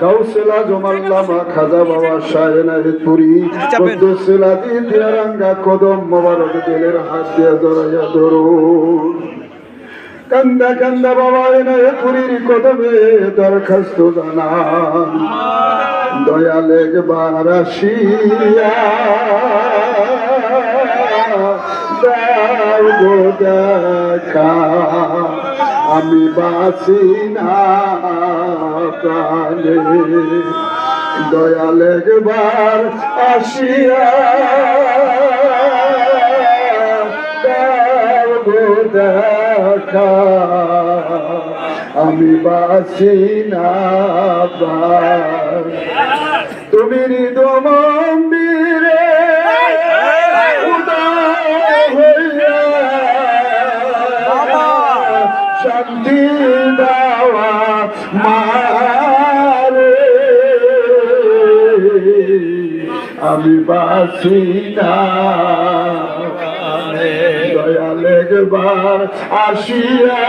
কাউসেলা জমাল্লামা খাজা বাবা শায়নাহিদপুরি কদ্দুসেলা দি দিয়ারাঙ্গা কদম মোবারক দিলের হাত দিয়ে জড়াইয়া ধরুন কান্দা কান্দা বাবা এনায়তপুরীর কদমে দরখাস্ত জানান। দয়াল একবার আসিয়া দাও গো দেখা। আমি বাঁচি না প্রাণে। দয়াল একবার আসিয়া আমি বাঁচি না তুমি হৃদয় আমি বাসি না। দয়াল একবার আসিয়া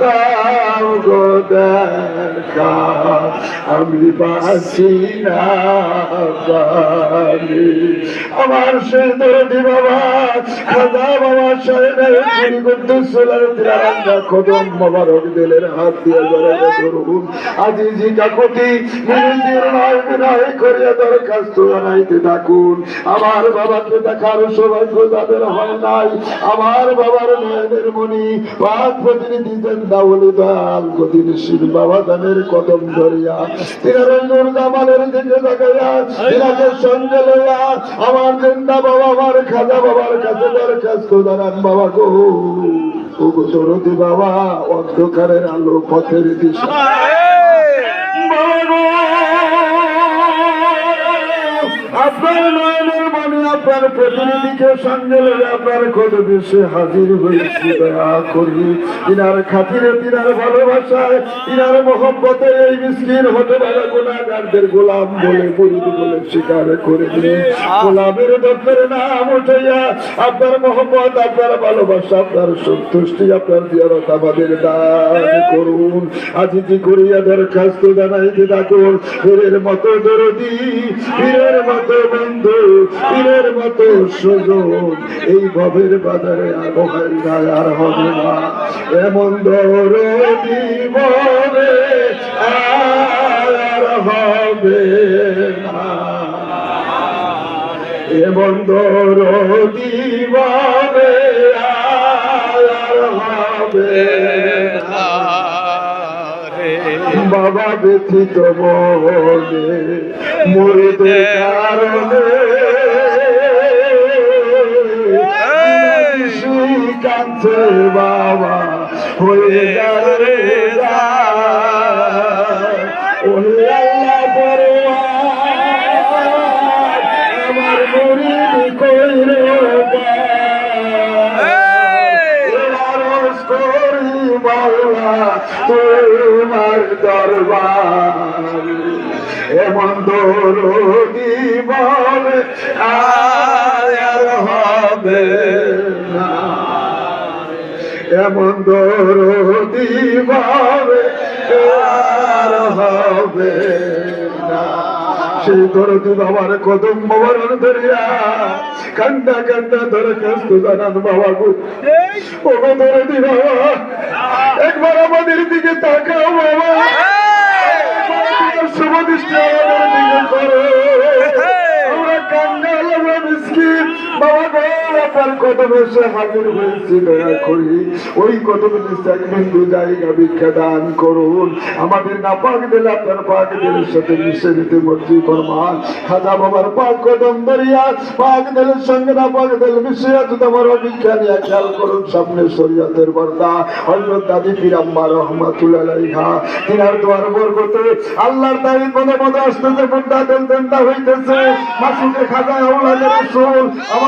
দাও গো আমি বাসি না আমার সেই দরদি বাবা বাবা দিলের হাত দিয়ে ধরুন। করিয়া দরখাস্ত জানাইতে থাকুন। আমার বাবাকে দেখার সৌভাগ্য যাদের হয় নাই, আমার বাবার নয়নের মণি, পাক প্রতিনিধি জেন্দাউলি দয়াল গতিশীল বাবা জানের কদম ধরিয়া। তিনারের নূর জামালের দিকে তাকাইয়া সঙ্গে লইয়া, আমার জেন্দা বাবা, আমার খাজা বাবার কাছে দরখাস্ত জানান বাবা গো। ও বাবা, অন্ধকারের আলো পথের দিশা। আপনার প্রতিনিধিকে সঙ্গে আপনার কদমে দেশে হাজির হয়েছি, দয়া সন্তুষ্টি, আপনার জিয়ারত আমাদের দান করুন। আজিজি করিয়া দরখাস্ত জানাইতে থাকুন। মতো দরদি মতো বন্ধু মতো সুযোগ এই ভবের বাজারে আবহাওয়ার হবে না। এমন আর হবে এমন না। বাবা ব্যথিত মনে, মরিতে কারণে কাঁদছে বাবা হয়ে যাবে ওহে আল্লাহ পরোয়ার, আমার মুরিদ কইরে তোমার দরবার। এমন দরদি বলে আর হবে এমন দরদি আর হবে সেই দরদি বাবার কদম বাবার ধরিয়া কান্দা কান্দা ধরে কাস্ত জানান বাবা গো ও দরদি বাবা একবার আমাদের দিকে তাকাও বাবা শুভ দৃষ্টি আমাদের দিকে করো আমরা কাঙ্গাল আমরা মিসকিন বাবা গো, আপনার কদমে এসে হাজির হয়েছি, দয়া করি ওই কদমে এক বিন্দু জায়গা ভিক্ষা দান করুন। আমাদের না পাক দিলে, আপনার পাক দিলের সাথে মিশে দিতে মর্জি ফরমান। খাজা বাবার পাক কদম দরিয়া পাক দিলের সঙ্গে না পাক দিল মিশে আছে তোমার ভিক্ষা নিয়ে খেয়াল করুন, সামনে শরীয়তের বর্দা হজরত দাদি ফিরাম্মা রহমাতুল্লাহ তিনার দোয়ার বরকতে আল্লাহর দাবি পদে পদে আসতেছে বুদ্ধা দেন দেনটা হইতেছে। মাসুকে খাজা আউলাদের রাসূল আমাদের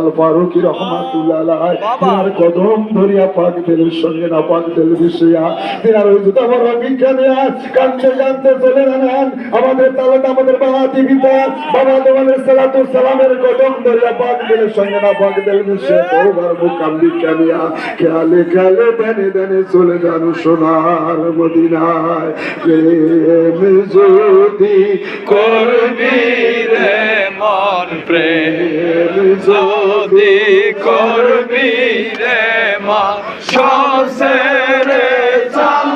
আল ফারুকি রহমাতুল্লাহ তিনার কদম ধরিয়া পাক সঙ্গে না পাক মিশিয়া তিনার ওই যুদ্ধ বড় কাঁদতে চলে আমাদের তালাত আমাদের বাবা বাবা দেওয়ানের সালাতু সালামের কদম ধরিয়া পাক সঙ্গে না পাক মিশিয়া খেয়ালে খেয়ালে দেনে দেনে চলে যান সোনার মদিনায়। প্রেম যদি করবি রে মন প্রেম যদি করবি রে মন সবসে রে চাল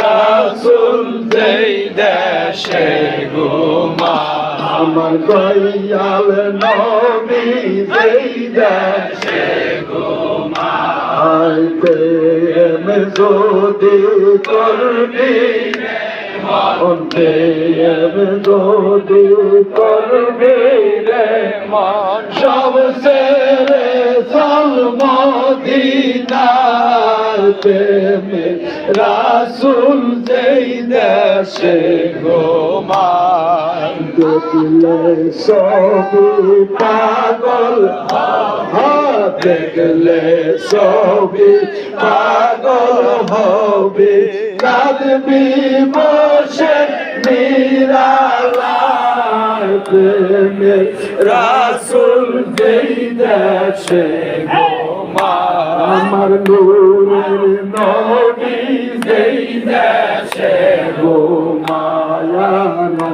রাসুল যেই দেশে ঘুমা, আমার দয়াল নবী যেই দেশে আই প্রেম যদি করবি যদি করবি রে মন। সবসে রে সালমদিনার প্রেমে রাসুল যেই দেশে ঘুমায়। দেখলে সবই পাগল। দেখলে সবই পাগল হবে। কাঁদবি বসে প্রেমে। রাসুল যেই দেশে আমার নূরের নবী যেই দেশে গো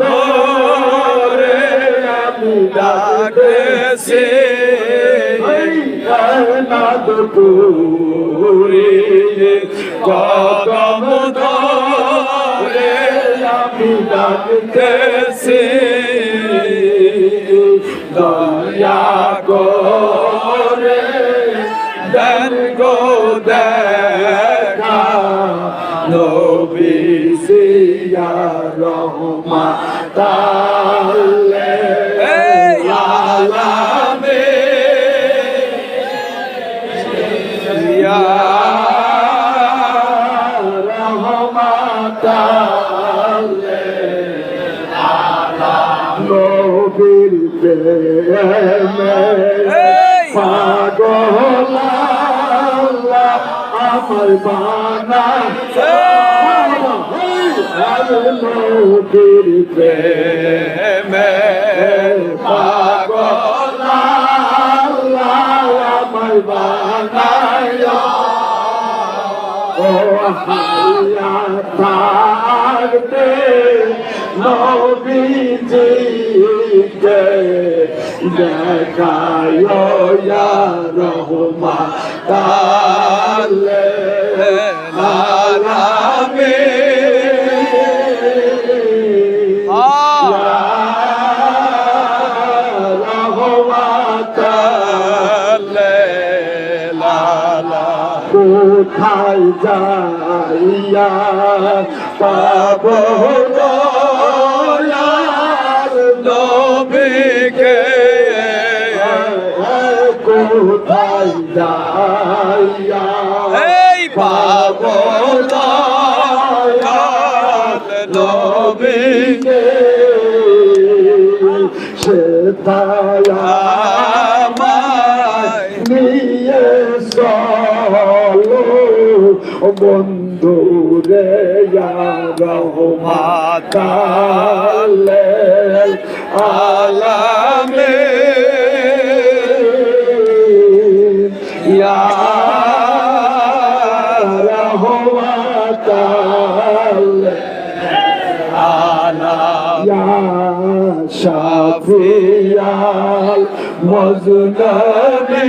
ধরে আমি ডাকেছি নাদপুরি কদম ধরে আমি ডাকতেছি। দয়া নবী সিয়া রহমা তালে আলামে। ইয়া রহমাতালে নবীর প্রেমে পাগল আমার বানা নবীর প্রেমে পাগল আমার বানায় ও হাইয়া থাকতে নবীজিকে দেখায় রহমা তালে কোথায় যাইয়া পাব নবীকে কোথায় যাইয়া পাব নবীকে সে তায়া বন্ধু রে রহমাতালে আলামে। ইয়া রহমাতালে ইয়া শাফিয়াল মজনবী।